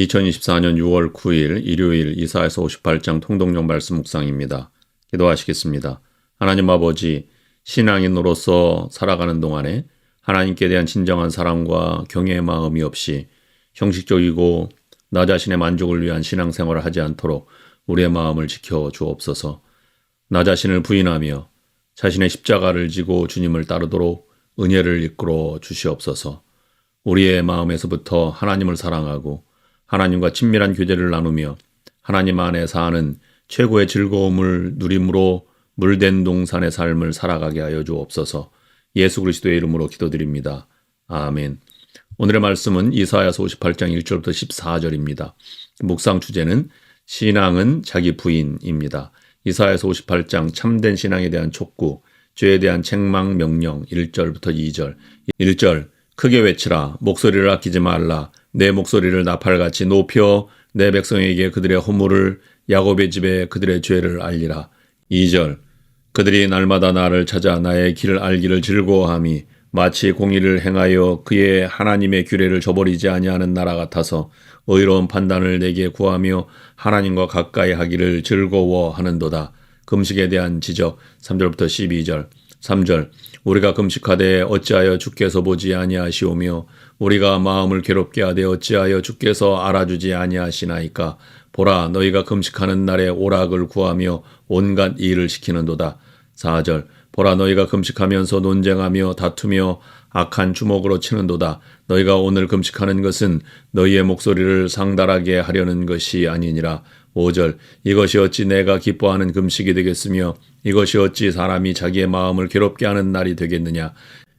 2024년 6월 9일 일요일 이사에서 58장 통독령 말씀 묵상입니다. 기도하시겠습니다. 하나님 아버지, 신앙인으로서 살아가는 동안에 하나님께 대한 진정한 사랑과 경외의 마음이 없이 형식적이고 나 자신의 만족을 위한 신앙생활을 하지 않도록 우리의 마음을 지켜 주옵소서. 나 자신을 부인하며 자신의 십자가를 지고 주님을 따르도록 은혜를 이끌어 주시옵소서. 우리의 마음에서부터 하나님을 사랑하고 하나님과 친밀한 교제를 나누며 하나님 안에 사는 최고의 즐거움을 누림으로 물된 동산의 삶을 살아가게 하여 주옵소서. 예수 그리스도의 이름으로 기도드립니다. 아멘. 오늘의 말씀은 이사야서 58장 1절부터 14절입니다. 묵상 주제는 신앙은 자기 부인입니다. 이사야서 58장 참된 신앙에 대한 촉구, 죄에 대한 책망 명령 1절부터 2절. 1절 크게 외치라 목소리를 아끼지 말라 내 목소리를 나팔같이 높여 내 백성에게 그들의 허물을 야곱의 집에 그들의 죄를 알리라. 2절 그들이 날마다 나를 찾아 나의 길을 알기를 즐거워함이 마치 공의를 행하여 그의 하나님의 규례를 저버리지 아니하는 나라 같아서 의로운 판단을 내게 구하며 하나님과 가까이 하기를 즐거워하는도다. 금식에 대한 지적 3절부터 12절. 3절 우리가 금식하되 어찌하여 주께서 보지 아니하시오며 우리가 마음을 괴롭게 하되 어찌하여 주께서 알아주지 아니하시나이까? 보라 너희가 금식하는 날에 오락을 구하며 온갖 일을 시키는도다. 4절 보라 너희가 금식하면서 논쟁하며 다투며 악한 주먹으로 치는도다. 너희가 오늘 금식하는 것은 너희의 목소리를 상달하게 하려는 것이 아니니라. 5절 이것이 어찌 내가 기뻐하는 금식이 되겠으며 이것이 어찌 사람이 자기의 마음을 괴롭게 하는 날이 되겠느냐?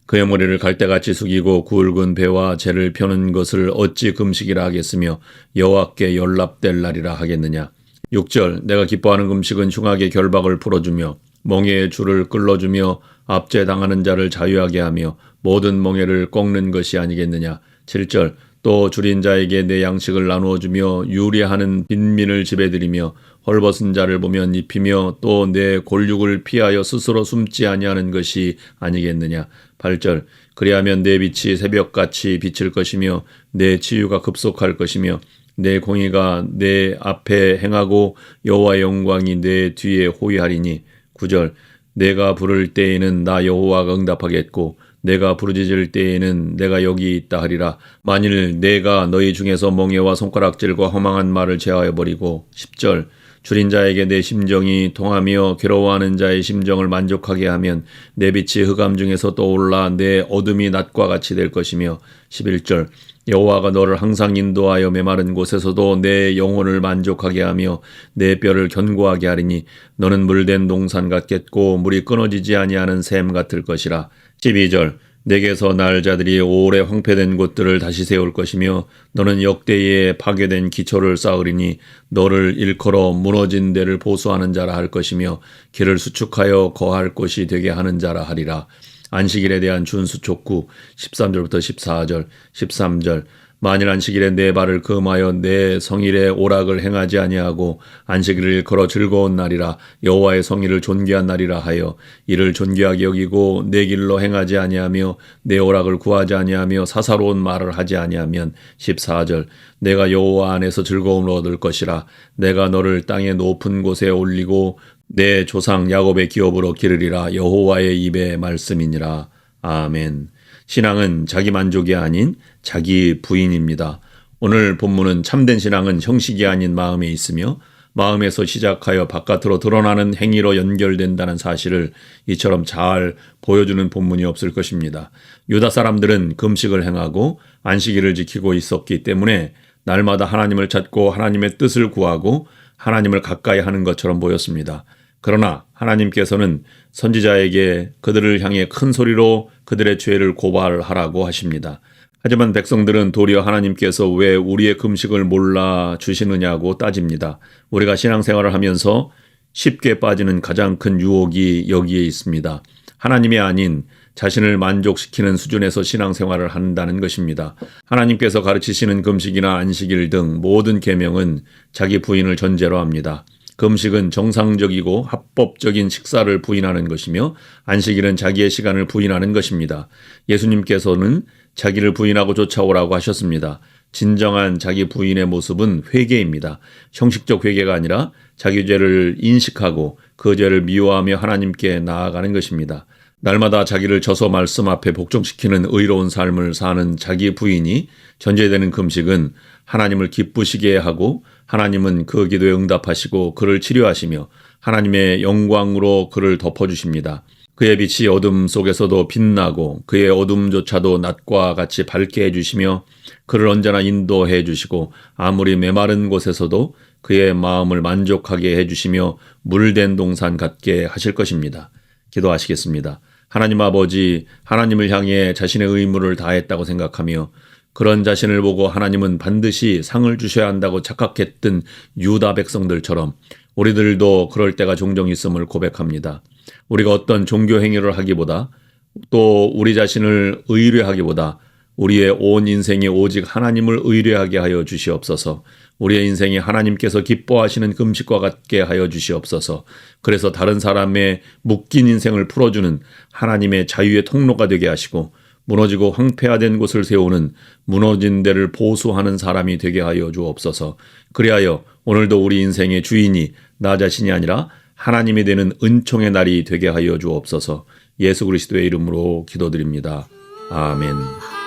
그의 머리를 갈대같이 숙이고 굵은 배와 재를 펴는 것을 어찌 금식이라 하겠으며 여호와께 연락될 날이라 하겠느냐? 6절 내가 기뻐하는 금식은 흉악의 결박을 풀어주며 멍에의 줄을 끌어주며 압제당하는 자를 자유하게 하며 모든 멍에를 꺾는 것이 아니겠느냐. 7절 또 줄인 자에게 내 양식을 나누어 주며 유리하는 빈민을 지배드리며 헐벗은 자를 보면 입히며 또 내 골육을 피하여 스스로 숨지 아니하는 것이 아니겠느냐. 8절 그리하면 내 빛이 새벽같이 비칠 것이며 내 치유가 급속할 것이며 내 공의가 내 앞에 행하고 여호와의 영광이 내 뒤에 호위하리니 9절 내가 부를 때에는 나 여호와가 응답하겠고 내가 부르짖을 때에는 내가 여기 있다 하리라. 만일 내가 너희 중에서 멍에와 손가락질과 허망한 말을 제하여 버리고 10절 줄인 자에게 내 심정이 통하며 괴로워하는 자의 심정을 만족하게 하면 내 빛이 흑암 중에서 떠올라 내 어둠이 낮과 같이 될 것이며 11절 여호와가 너를 항상 인도하여 메마른 곳에서도 내 영혼을 만족하게 하며 내 뼈를 견고하게 하리니 너는 물된 동산 같겠고 물이 끊어지지 아니하는 샘 같을 것이라 12절 내게서 날 자들이 오래 황폐된 곳들을 다시 세울 것이며 너는 역대에 파괴된 기초를 쌓으리니 너를 일컬어 무너진 데를 보수하는 자라 할 것이며 길을 수축하여 거할 곳이 되게 하는 자라 하리라. 안식일에 대한 준수 촉구 13절부터 14절 13절. 만일 안식일에 내 발을 금하여 내 성일에 오락을 행하지 아니하고 안식일을 걸어 즐거운 날이라 여호와의 성일을 존귀한 날이라 하여 이를 존귀하게 여기고 내 길로 행하지 아니하며 내 오락을 구하지 아니하며 사사로운 말을 하지 아니하면 14절. 내가 여호와 안에서 즐거움을 얻을 것이라. 내가 너를 땅의 높은 곳에 올리고 내 조상 야곱의 기업으로 기르리라 여호와의 입의 말씀이니라 아멘. 신앙은 자기 만족이 아닌 자기 부인입니다. 오늘 본문은 참된 신앙은 형식이 아닌 마음에 있으며 마음에서 시작하여 바깥으로 드러나는 행위로 연결된다는 사실을 이처럼 잘 보여주는 본문이 없을 것입니다. 유다 사람들은 금식을 행하고 안식일을 지키고 있었기 때문에 날마다 하나님을 찾고 하나님의 뜻을 구하고 하나님을 가까이 하는 것처럼 보였습니다. 그러나 하나님께서는 선지자에게 그들을 향해 큰 소리로 그들의 죄를 고발하라고 하십니다. 하지만 백성들은 도리어 하나님께서 왜 우리의 금식을 몰라 주시느냐고 따집니다. 우리가 신앙생활을 하면서 쉽게 빠지는 가장 큰 유혹이 여기에 있습니다. 하나님이 아닌 자신을 만족시키는 수준에서 신앙생활을 한다는 것입니다. 하나님께서 가르치시는 금식이나 안식일 등 모든 계명은 자기 부인을 전제로 합니다. 금식은 정상적이고 합법적인 식사를 부인하는 것이며 안식일은 자기의 시간을 부인하는 것입니다. 예수님께서는 자기를 부인하고 쫓아오라고 하셨습니다. 진정한 자기 부인의 모습은 회개입니다. 형식적 회개가 아니라 자기 죄를 인식하고 그 죄를 미워하며 하나님께 나아가는 것입니다. 날마다 자기를 저서 말씀 앞에 복종시키는 의로운 삶을 사는 자기 부인이 전제되는 금식은 하나님을 기쁘시게 하고 하나님은 그 기도에 응답하시고 그를 치료하시며 하나님의 영광으로 그를 덮어주십니다. 그의 빛이 어둠 속에서도 빛나고 그의 어둠조차도 낮과 같이 밝게 해주시며 그를 언제나 인도해 주시고 아무리 메마른 곳에서도 그의 마음을 만족하게 해주시며 물된 동산 같게 하실 것입니다. 기도하시겠습니다. 하나님 아버지, 하나님을 향해 자신의 의무를 다했다고 생각하며 그런 자신을 보고 하나님은 반드시 상을 주셔야 한다고 착각했던 유다 백성들처럼 우리들도 그럴 때가 종종 있음을 고백합니다. 우리가 어떤 종교 행위를 하기보다 또 우리 자신을 의뢰하기보다 우리의 온 인생이 오직 하나님을 의뢰하게 하여 주시옵소서. 우리의 인생이 하나님께서 기뻐하시는 금식과 같게 하여 주시옵소서. 그래서 다른 사람의 묶인 인생을 풀어주는 하나님의 자유의 통로가 되게 하시고 무너지고 황폐화된 곳을 세우는 무너진 데를 보수하는 사람이 되게 하여 주옵소서. 그리하여 오늘도 우리 인생의 주인이 나 자신이 아니라 하나님이 되는 은총의 날이 되게 하여 주옵소서. 예수 그리스도의 이름으로 기도드립니다. 아멘.